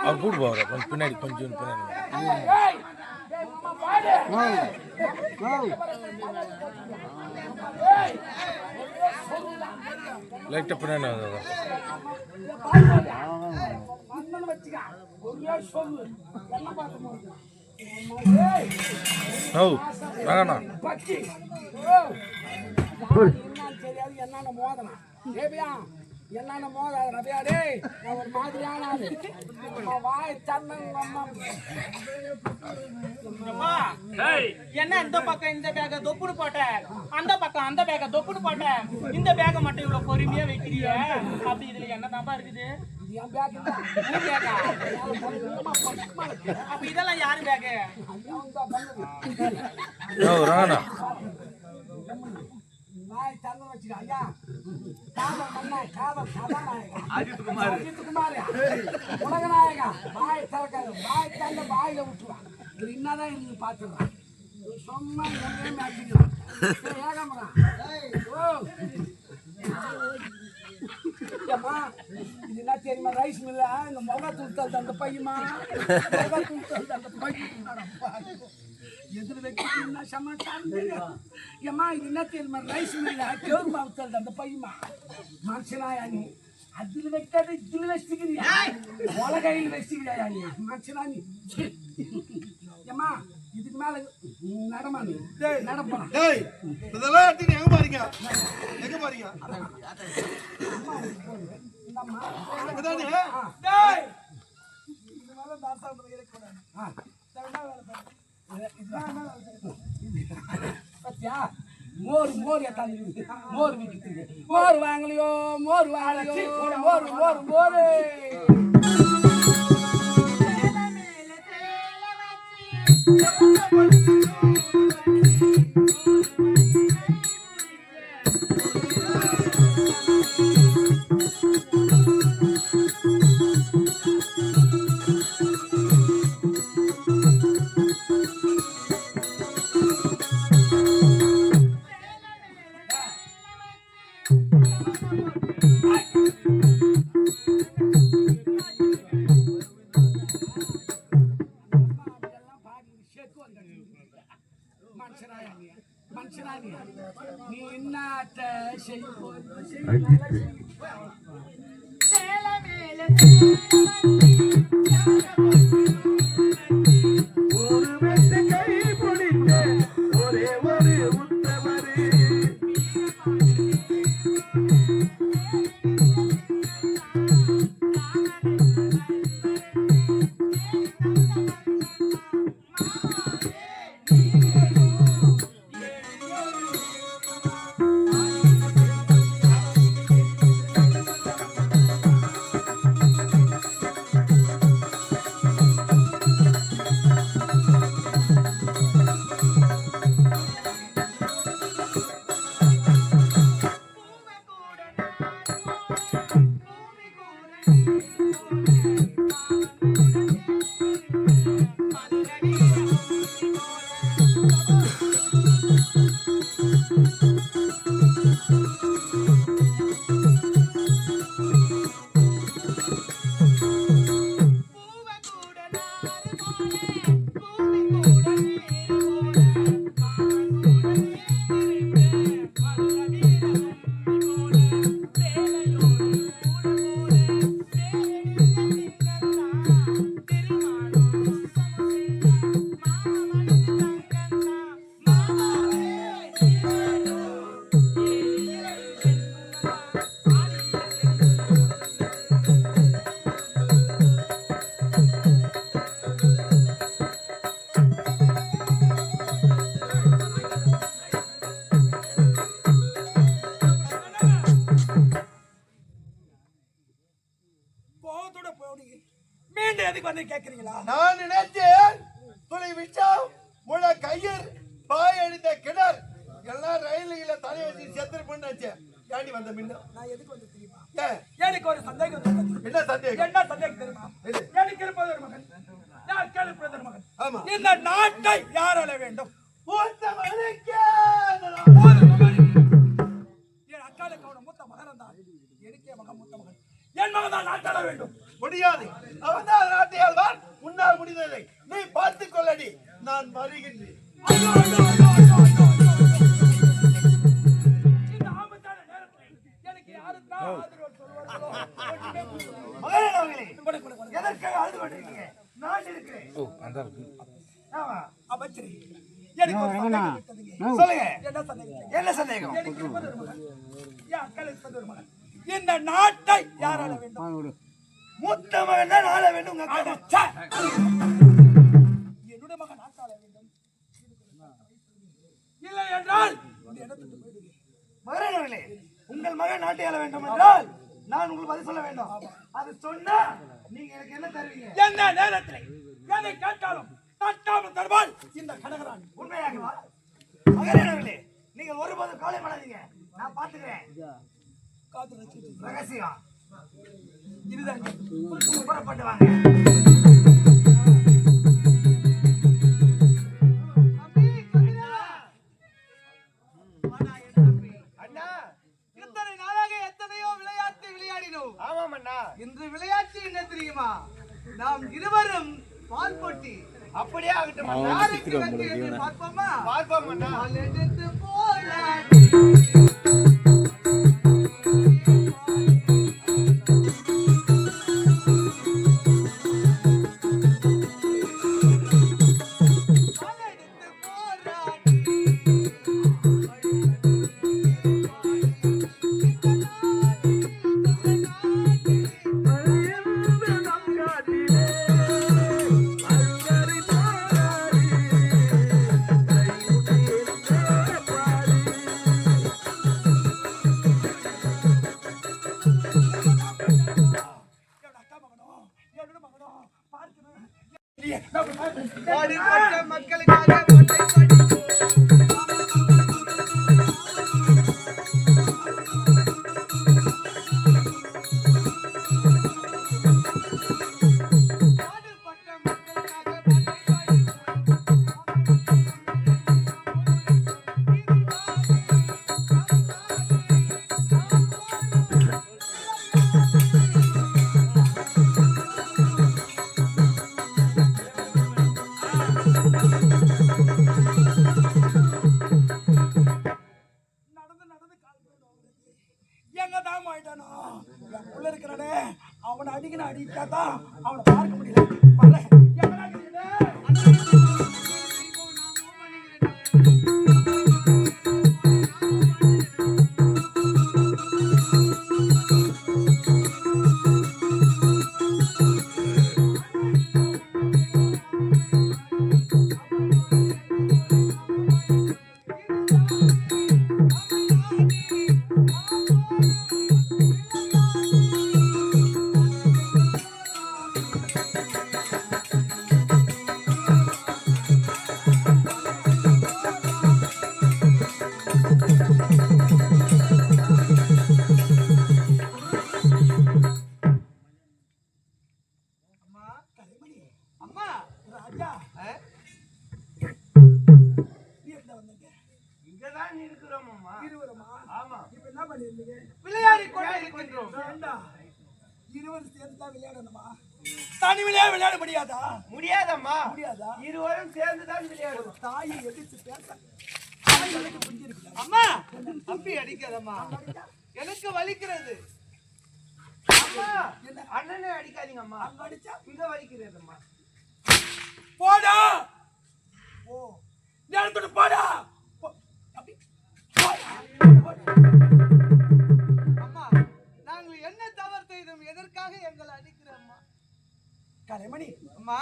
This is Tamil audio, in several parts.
அவர் கூட்டு போவார் கொஞ்சம் பின்னாடி கொஞ்சம் பின்னாடி. லைட்டாக பின்னாடி வந்ததா ஓ வாங்கண்ணா. பச்சி தெரியாது என்னென்ன மோதலாம் என்னென்ன மோதாது ரபியா நான் ஒரு மாதிரியான ஆளு வாய் தன்னங்க அம்மா, என்ன இந்த பக்கம் இந்த பேக்க தொப்புடு போட்ட? அந்த பக்கம் அந்த பேக்க தொப்புடு போட்ட? இந்த பேக்க மட்டும் இவ்வளவு பொறுமையா வைக்கிறிய? அப்படி இதுல என்ன தான்பா இருக்குது அப்ப இதெல்லாம் யாரு பேக்கு ஓ ராங்கண்ணா வாய் தந்தம் வச்சுக்க ஐயா. காதல் மன்னாய் காதல் அஜித் குமார் அஜித் குமார் உலகநாயகா. வாய் திறக்காது வாய் தந்த வாயில விட்டுருவான் இது என்னதான் இருந்து பாத்துடுறான் சும்மா எம்மே அடிக்கிறான் ஏகாமரா ஓ என்ன தெரியுமா ரைஸ் மில்ல இந்த முக துத்தல் அந்த பையமா? முக துத்தல் அந்த பையன் எதிர் வைக்கிறீங்கன்னா சமாச்சாரம் இது என்ன தெரியுமா ரைஸ் மில்ல கேவு மாவுத்தல் அந்த பையமா? மனுஷனாயா நீ? அதில் வைக்காத இதில் வச்சுக்கிறியா உலகையில் வச்சுக்கிறியா நீ மனுஷனா நீ. ஏம்மா இதுக்கு மேல நடமா நீ நடப்பா டேய் இதெல்லாம் எடுத்து எங்க பாருங்க எங்க பாருங்க? பாத்தியா மோர் மோர் எத்தாந்து மோர் விற்கிட்டு மோர் வாங்கலையோ? மோர் வாங்கலையோ? மோர் மோர் மோர். இதெல்லாம் பாக்கி நீ மனுஷனா நீ நீ என்னத்த செய்ய ஒரு வெட்டு கை பிடித்த ஒரே ஒரு உத்தமரே thank you வந்து கேக்குறீங்களா நான் நினைத்தேன். துளி முழ கயிர் பாய் அடித்த கிணறு. எல்லாம் ரயில்ல தலை வச்சு செத்துரு பண்ணாச்சு ஏண்டி வந்த மின்ன நான் எதுக்கு வந்து தெரியுமா? ஏன் எனக்கு ஒரு சந்தேகம். என்ன சந்தேகம்? என்ன சந்தேகம் தெரியுமா? எனக்கு இருப்பது ஒரு மகன். நான் கேள்விப்பட்டது ஒரு மகன்? ஆமா. இந்த நாட்டை யாரால வேண்டும்? சொல்லுங்க. என்ன சந்தேகம்? என்ன. இந்த நாட்டை யாரால வேண்டும்? மூத்த மகன் தான் ஆள வேண்டும்! என்னுடைய மகன் நாட்டாள வேண்டும். இல்லை என்றால் மகனே உங்கள் மகன் நாட்டை ஆள வேண்டும் என்றால் நான் உங்களுக்கு பதில் சொல்ல வேண்டும். அது சொன்னா நீங்க எனக்கு என்ன தருவீங்க? எந்த நேரத்தில் எதை கேட்டாலும் தட்டாமல் தருவாள் இந்த கனகராணி உண்மையாகவா? அவர்களே நீங்கள் ஒருபோதும் கவலை பண்ணாதீங்க நான் பாத்துக்கிறேன் காத்து ரகசியம். இதுதான். புறப்பட்டு வாங்க. அண்ணா இத்தனை நாளாக எத்தனையோ விளையாட்டு விளையாடினோம். ஆமாம் அண்ணா. இன்று விளையாட்டு என்ன தெரியுமா? நாம் இருவரும் பால் போட்டி அப்படியே ஆகட்டும். பார்ப்போமா பார்ப்போம்? அண்ணா பால் எடுத்து போலாடி. பால் தனிமையிலே விளையாட முடியாதா? முடியாதம்மா. முடியாதா? இருவரும் சேர்ந்து தான் விளையாடுவோம் தாயை எதிர்த்து பேச அம்மா அம்பி அடிக்காதம்மா. எனக்கு வலிக்கிறது. அம்மா அண்ணனை அடிக்காதீங்க அம்மா அங்க அடிச்சா? இங்க வலிக்கிறதம்மா. போடா! ஓ நேரத்தோட போடா. அப்படி. அம்மா நாங்கள் என்ன தவறு செய்தோம்? எதற்காக எங்களை அடிக்கிறோம்மா கலைமணி. அம்மா.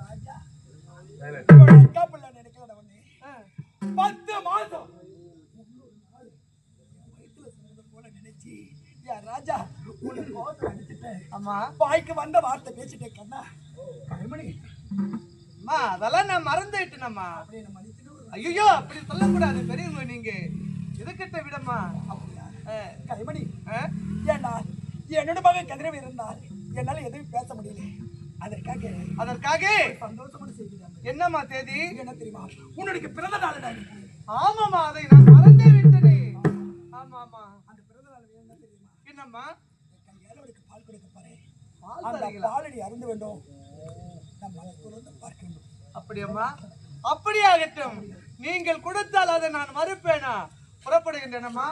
ராஜா நினைக்கல உடனே. பத்து மாசம் நினைச்சு யா ராஜா உன்னை கோவத்துல அடிச்சுட்டேன். அம்மா. வாய்க்கு வந்த வார்த்தை பேசிட்டேன் கண்ணா கலைமணி. அம்மா அதெல்லாம் நான் மறந்துட்டேனம்மா. அப்படியே நம்ம மன்னிச்சுட்டு ஐயோ அப்படி சொல்லக்கூடாது பெரியவங்க நீங்க. எதுக்கிட்ட விடம்மா? அப்படியா. கலைமணி? ஏண்டா என்னோட மகன் கதிரவ இருந்தால் என்னால எதுவும் பேச முடியல. அதற்காக அதற்காக சந்தோஷமான செய்தி என்னம்மா தேதி? என்ன தெரியுமா? உன்னுடைய பிறந்த நாள் ஆமாமா அதை நான் மறந்தே விட்டனே. ஆமா ஆமா அந்த பிறந்த நாள் என்ன தெரியுமா? என்னம்மா? ஏழவளுக்கு பால் கொடுக்க பாரு பால் பாலடி அருந்து வேண்டும். நம்மளால அப்படியம்மா? அப்படியே நீங்கள் கொடுத்தால் அதை நான் மறுப்பேனா? புறப்படுகின்றனம்மா.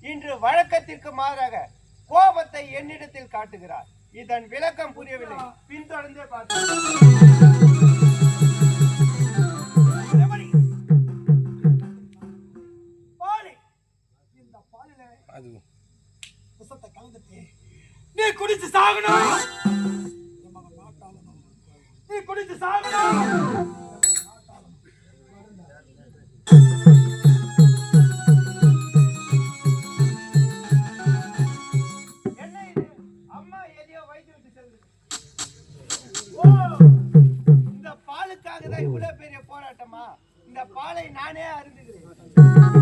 இன்று வழக்கத்திற்கு மாறாக கோபத்தை என்னிடத்தில் காட்டுகிறார். இதன் விளக்கம் புரியவில்லை. பின்தொடர்ந்தே பார்த்து. அது. விஷத்தை கலந்துட்டு நீ குடிச்சு சாகணும். நீ குடிச்சு சாகணும். நானே அறிந்துக்கிறேன்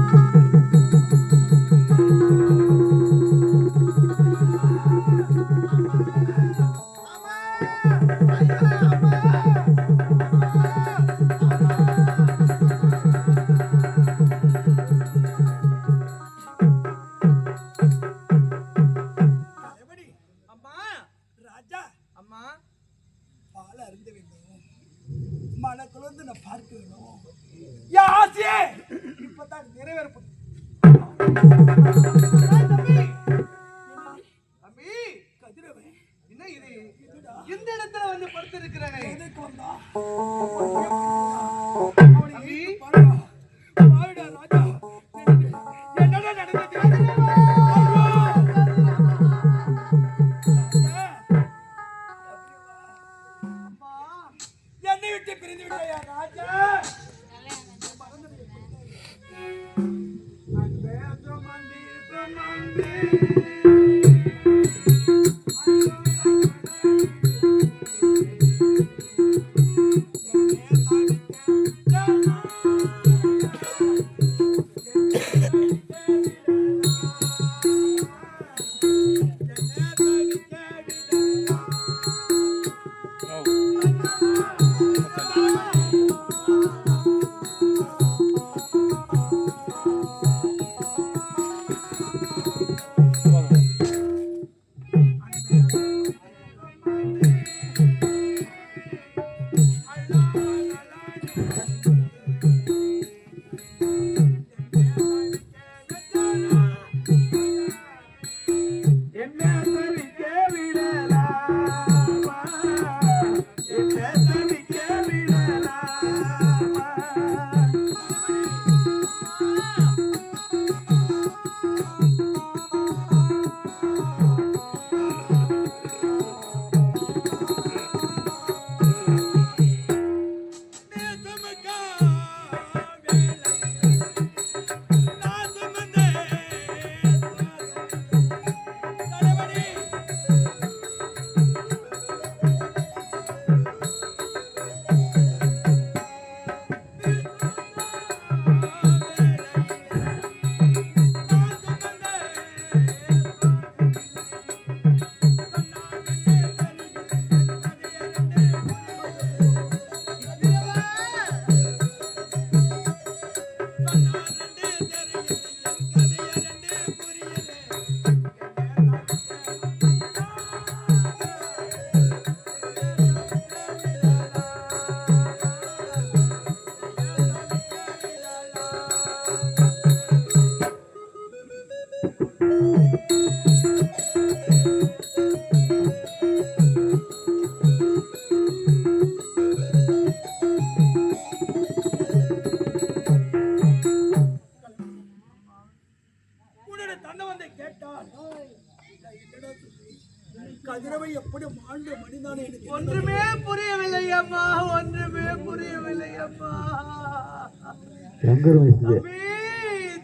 வந்துடும் வயசுக்கு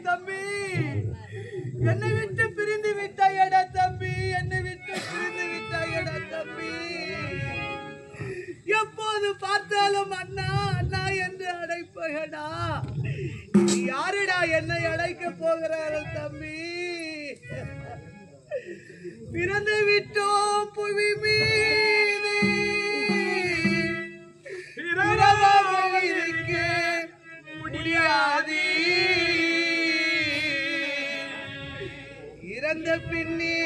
தம்பி. என்னை விட்டு பிரிந்து விட்டாயடா தம்பி என்னை விட்டு பிரிந்து விட்டாயடா தம்பி. எப்போது பார்த்தாலும் அண்ணா அண்ணா என்று அழைப்பகடா யாருடா என்னை அழைக்க போகிறார்கள் தம்பி? பிறந்து விட்டோம் புவி மீ. முடியாது. இறந்த பின்னே